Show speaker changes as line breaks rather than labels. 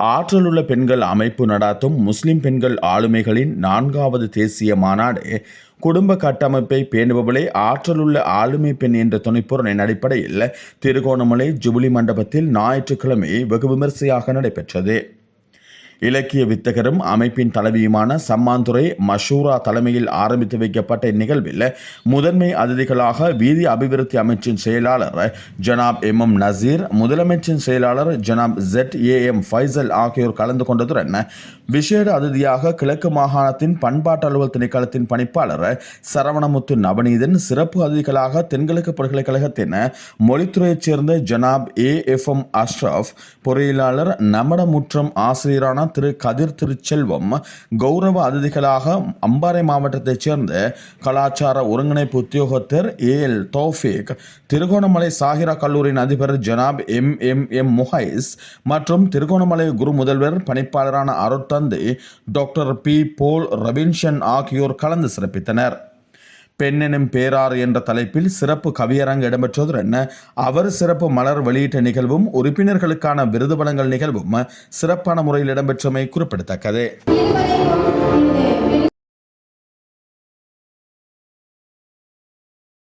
ஆற்றலுள்ள பெண்கள் அமைப்பு நடாத்தும் முஸ்லிம் பெண்கள் ஆளுமைகளின் நான்காவது தேசிய மாநாடு குடும்ப கட்டமைப்பை பேணுபவளே ஆற்றலுள்ள ஆளுமை பெண் என்ற துணைப்பொருளின் அடிப்படையில் திருகோணமலை ஜுபிலி மண்டபத்தில் ஞாயிற்றுக்கிழமை வெகு விமரிசையாக நடைபெற்றது. இலக்கிய வித்தகரும் அமைப்பின் தலைவியுமான சம்மாந்துறை மஷூரா தலைமையில் ஆரம்பித்து வைக்கப்பட்ட இந்நிகழ்வில் முதன்மை அதிதிகளாக வீதி அபிவிருத்தி அமைச்சின் செயலாளர் ஜனாப் எம் எம் நசீர் முதலமைச்சின் செயலாளர் ஜனாப் ஜெட் ஏ எம் ஃபைசல் ஆகியோர் கலந்து கொண்டதுடன் விசேட அதிதியாக கிழக்கு மாகாணத்தின் பண்பாட்டு அலுவல் திணைக்களத்தின் பணிப்பாளர் சரவணமுத்து நவநீதன் சிறப்பு அதிதிகளாக தென்கிழக்கு பல்கலைக்கழகத்தின் மொழித்துறையைச் சேர்ந்த ஜனாப் ஏ எஃப் எம் அஷ்ரஃப் பொறியியலாளர் நமடமுற்றம் ஆசிரியரான திரு கதிர் திருச்செல்வம் கௌரவ அதிதிகளாக அம்பாறை மாவட்டத்தைச் சேர்ந்த கலாச்சார ஒருங்கிணைப்பு உத்தியோகத்தர் ஏ எல் திருகோணமலை சாகிரா கல்லூரியின் அதிபர் ஜனாப் எம் எம் எம் முஹைஸ் மற்றும் திருகோணமலை குரு முதல்வர் பணிப்பாளரான அருட்தந்தை டாக்டர் பி போல் ரபின்ஷன் ஆகியோர் கலந்து சிறப்பித்தனர். பெண்ணெனும் பேராறு என்ற தலைப்பில் சிறப்பு கவியரங்கு இடம்பெற்றதுடன் அவர் சிறப்பு மலர் வெளியிட்ட நிகழ்வும் உறுப்பினர்களுக்கான விருது வழங்கல் நிகழ்வும் சிறப்பான முறையில் இடம்பெற்றமை குறிப்பிடத்தக்கது.